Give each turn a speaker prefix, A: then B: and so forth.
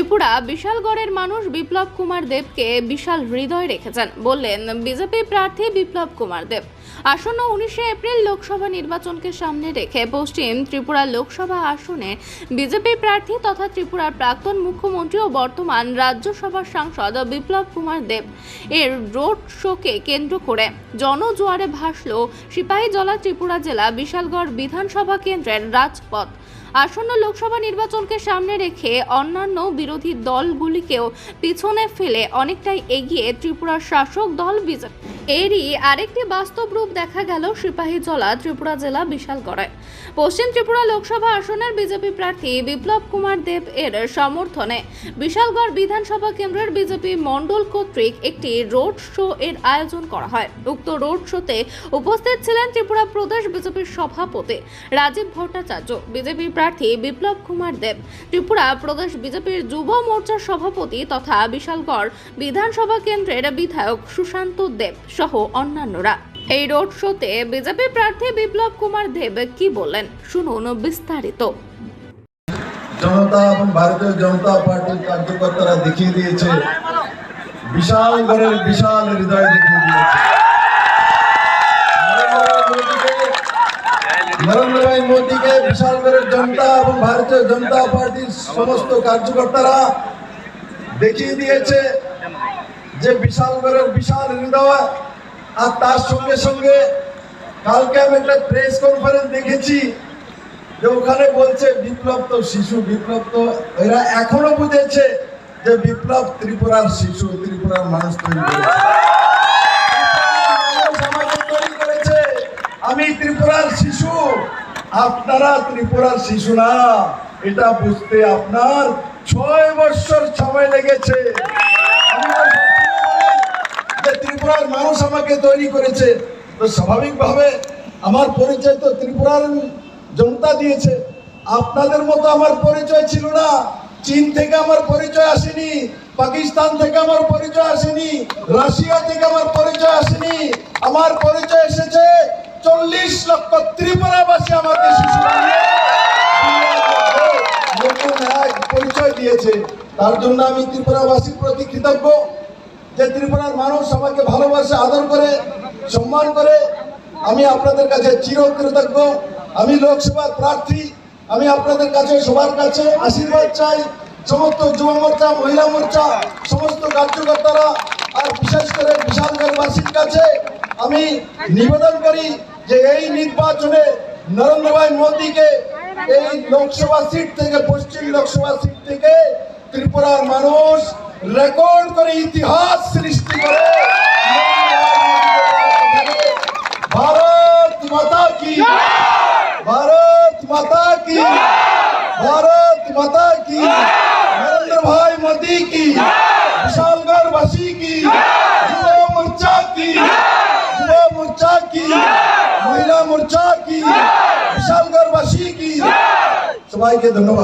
A: ত্রিপুরা বিশালগড়ের মানুষ বিপ্লব কুমার দেবকে বিশাল হৃদয় রেখেছেন বললেন বিজেপি প্রার্থী বিপ্লব কুমার দেব। আসন্ন উনিশে এপ্রিল লোকসভা নির্বাচনকে সামনে রেখে পশ্চিম ত্রিপুরা লোকসভা আসনে বিজেপি প্রার্থী তথা ত্রিপুরার প্রাক্তন মুখ্যমন্ত্রী ও বর্তমান রাজ্যসভার সাংসদ বিপ্লব কুমার দেব এর রোড শোকে কেন্দ্র করে জনজোয়ারে ভাসল সিপাহীজলা ত্রিপুরা জেলা বিশালগড় বিধানসভা কেন্দ্রের রাজপথ। আসন্ন লোকসভা নির্বাচনকে সামনে রেখে অন্যান্য বিরোধী দলগুলিকেও পিছনে ফেলে অনেকটাই এগিয়ে ত্রিপুরার শাসক দল বিজেপি। এরই আরেকটি বাস্তব রূপ দেখা গেল সিপাহীজলা ত্রিপুরা জেলা বিশালগড়ায় পশ্চিম ত্রিপুরা লোকসভা আসনের বিজেপি প্রার্থী বিপ্লব কুমার দেব এর সমর্থনে বিশালগড় বিধানসভা কেন্দ্রের বিজেপি মণ্ডল কর্তৃক একটি রোড শো এর আয়োজন করা হয়। উক্ত রোড শোতে উপস্থিত ছিলেন ত্রিপুরা প্রদেশ বিজেপির সভাপতি রাজীব ভট্টাচার্য, বিজেপি প্রার্থী বিপ্লব কুমার দেব, ত্রিপুরা প্রদেশ বিজেপির যুব মোর্চার সভাপতি তথা বিশালগড় বিধানসভা কেন্দ্রের বিধায়ক সুশান্ত দেব সহ অন্যান্যরা। এই রোড শোতে বিজেপি প্রার্থী বিপ্লব কুমার দেব কি বললেন শুনুন বিস্তারিত।
B: জনতা এবং ভারতীয় জনতা পার্টির কার্যকর্তারা দেখিয়ে দিয়েছে, বিশাল ঘরের বিশাল হৃদয় দেখিয়ে দিয়েছে। নরেন্দ্র ভাই মোদীকে, বিশাল ঘরের জনতা এবং ভারতীয় জনতা পার্টির সমস্ত কার্যকর্তারা দেখিয়ে দিয়েছে যে বিশাল ঘরের বিশাল হৃদয় আর তার সঙ্গে সঙ্গে কালকে আমি একটা প্রেস কনফারেন্স দেখেছি যে ওখানে বলছে বিপ্লব তো শিশু, বিপ্লব তো এরা এখনও বুঝেছে যে বিপ্লব ত্রিপুরার শিশু, ত্রিপুরার মানুষ তৈরি আমি ত্রিপুরার শিশু। আপনারা ত্রিপুরার শিশু না। এটা বুঝতে আপনার ছয় বছর সময় লেগেছে আমি তো সবসময় বলি যে ত্রিপুরার মানুষ আমাকে তৈরি করেছে। তো স্বাভাবিকভাবে আমার পরিচয় তো ত্রিপুরার জনতা দিয়েছে। আপনাদের মতো আমার পরিচয় ছিল না। চীন থেকে আমার পরিচয় আসেনি। পাকিস্তান থেকে আমার পরিচয় আসেনি। রাশিয়া থেকে আমার পরিচয় আসেনি। আমার পরিচয় এসেছে চল্লিশ লক্ষ ত্রিপুরাবাসী আমাকে পরিচয় দিয়েছে। তার জন্য আমি ত্রিপুরাবাসীর প্রতি কৃতজ্ঞ। যে ত্রিপুরার মানুষ আমাকে ভালোবাসে, আদর করে, সম্মান করে, আমি আপনাদের কাছে চিরকৃতজ্ঞ। আমি লোকসভার প্রার্থী। আমি আপনাদের কাছে সবার কাছে আশীর্বাদ চাই। সমস্ত যুব মোর্চা, মহিলা মোর্চা, সমস্ত কার্যকর্তারা, আর বিশেষ করে বিশালগড়বাসীর কাছে আমি নিবেদন করি যে এই নির্বাচনে নরেন্দ্র ভাই মোদীকে এই লোকসভা সিট থেকে, পশ্চিম লোকসভা সিট থেকে ত্রিপুরার মানুষ রেকর্ড করে इतिहास सृष्टि করে ভারত মাতা কি ভারত মাতা কি भारत माता की। नरेंद्र भाई मोदी की। विशालगढ़ वासी की। युवा मोर्चा की। युवा मोर्चा की। महिला मोर्चा की। विशालगढ़ वासी की। सबाई के धन्यवाद।